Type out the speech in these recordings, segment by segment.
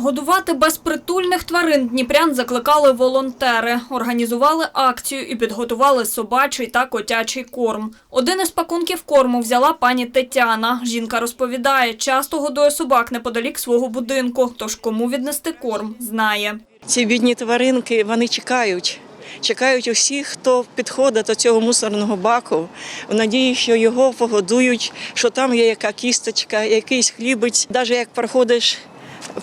Годувати безпритульних тварин дніпрян закликали волонтери, організували акцію і підготували собачий та котячий корм. Один із пакунків корму взяла пані Тетяна. Жінка розповідає, часто годує собак неподалік свого будинку, тож кому віднести корм, знає. Ці бідні тваринки вони чекають. Чекають усіх, хто підходить до цього мусорного баку, в надії, що його погодують, що там є яка кісточка, якийсь хлібець. Навіть як проходиш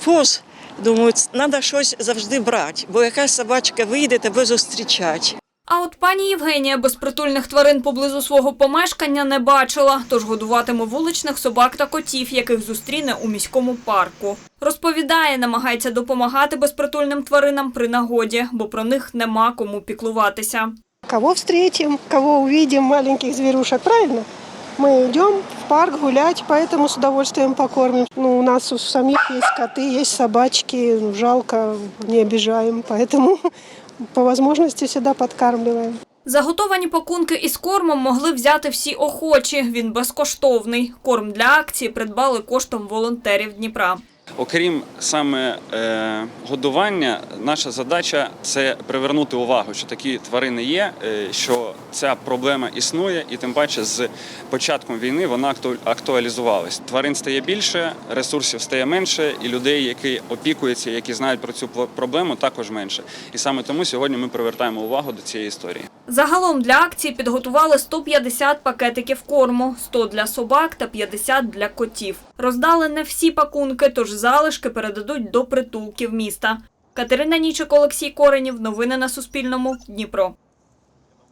повз, думають, треба щось завжди брати, бо якась собачка вийде, тебе зустрічать. А от пані Євгенія безпритульних тварин поблизу свого помешкання не бачила, тож годуватиме вуличних собак та котів, яких зустріне у міському парку. Розповідає, намагається допомагати безпритульним тваринам при нагоді, бо про них нема кому піклуватися. Кого встретим, кого увидим, маленьких зверушек, правильно? Мы идем в парк гулять, поэтому с удовольствием покормим. Ну, у нас у самих есть коты, есть собачки, ну, жалко, не обижаем, поэтому по возможности всегда подкармливаем. Заготовані пакунки із кормом могли взяти всі охочі. Він безкоштовний. Корм для акції придбали коштом волонтерів Дніпра. Окрім саме е, годування, наша задача це привернути увагу, що такі тварини є, е, що ця проблема існує, і тим паче з початком війни вона акту- актуалізувалась. Тварин стає більше, ресурсів стає менше, і людей, які опікуються, які знають про цю проблему, також менше. І саме тому сьогодні ми привертаємо увагу до цієї історії. Загалом для акції підготували 150 пакетиків корму, 100 для собак та 50 для котів. Роздали не всі пакунки, тож залишки передадуть до притулків міста. Катерина Нічик, Олексій Коренів. Новини на Суспільному. Дніпро.